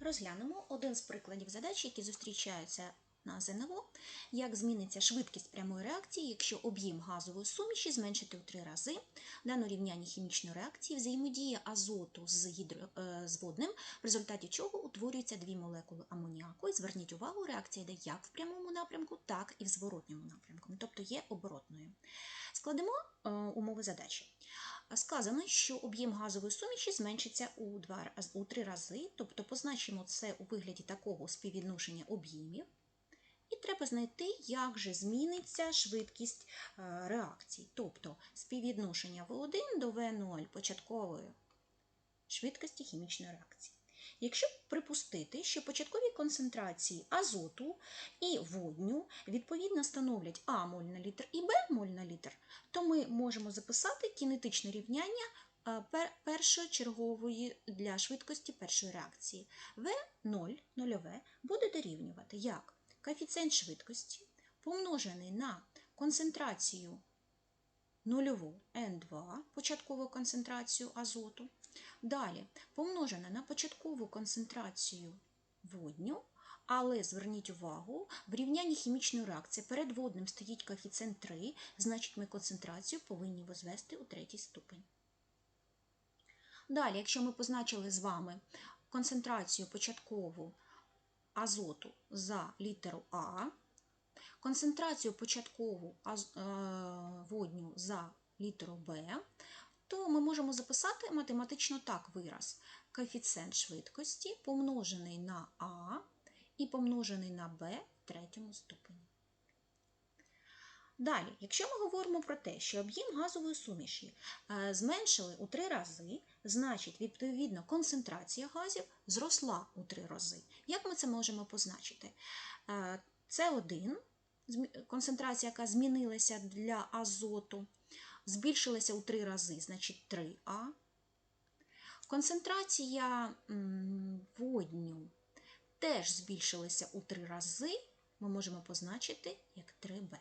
Розглянемо один з прикладів задач, які зустрічаються на ЗНО, як зміниться швидкість прямої реакції, якщо об'єм газової суміші зменшити у три рази. Дано рівняння хімічної реакції взаємодія азоту з, гідро, е, з водним, в результаті чого утворюються дві молекули амоніаку. І зверніть увагу, реакція йде як в прямому напрямку, так і в зворотньому напрямку, тобто є оборотною. Складемо е, умови задачі. Сказано, що об'єм газової суміші зменшиться у, два, у три рази, тобто позначимо це у вигляді такого співвідношення об'ємів. І треба знайти, як же зміниться швидкість е, реакції, тобто співвідношення В1 до В0 початкової швидкості хімічної реакції. Якщо припустити, що початкові концентрації азоту і водню відповідно становлять А моль на літр і Б моль на літр, то ми можемо записати кінетичне рівняння е, першочергової для швидкості першої реакції. В0 нульове буде дорівнювати як коефіцієнт швидкості помножений на концентрацію нульову N2, початкову концентрацію азоту. Далі помножене на початкову концентрацію водню, але зверніть увагу, в рівнянні хімічної реакції перед водним стоїть коефіцієнт 3, значить ми концентрацію повинні возвести у третій ступень. Далі, якщо ми позначили з вами концентрацію початкову азоту за літеру А, концентрацію початкову е, водню за літеру Б, то ми можемо записати математично так вираз. Коефіцієнт швидкості помножений на А і помножений на Б в третьому ступені. Далі, якщо ми говоримо про те, що об'єм газової суміші е, зменшили у три рази, значить, відповідно, концентрація газів зросла у три рази. Як ми це можемо позначити? Е, С1, концентрація, яка змінилася для азоту, збільшилася у три рази, значить 3А. Концентрація водню теж збільшилася у три рази, ми можемо позначити як 3Б.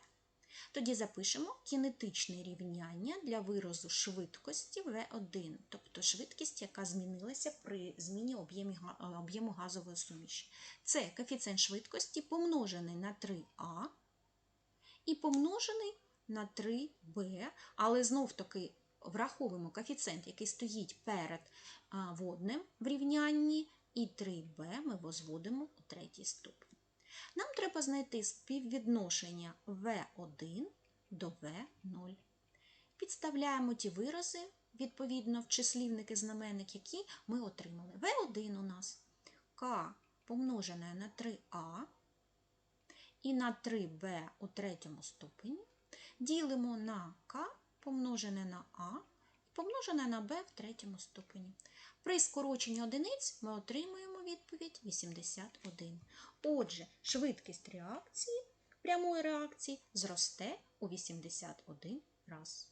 Тоді запишемо кінетичне рівняння для виразу швидкості В1, тобто швидкість, яка змінилася при зміні е, об'єму газової суміші. Це коефіцієнт швидкості помножений на 3А і помножений на 3b, але знов-таки враховуємо коефіцієнт, який стоїть перед водним в рівнянні, і 3b ми возводимо у третій ступень. Нам треба знайти співвідношення v1 до v0. Підставляємо ті вирази, відповідно, в числівник і знаменник, які ми отримали. v1 у нас k помножене на 3a і на 3b у третьому ступені ділимо на k помножене на a і помножене на b в третьому ступені. При скороченні одиниць ми отримуємо відповідь 81. Отже, швидкість реакції, прямої реакції зросте у 81 раз.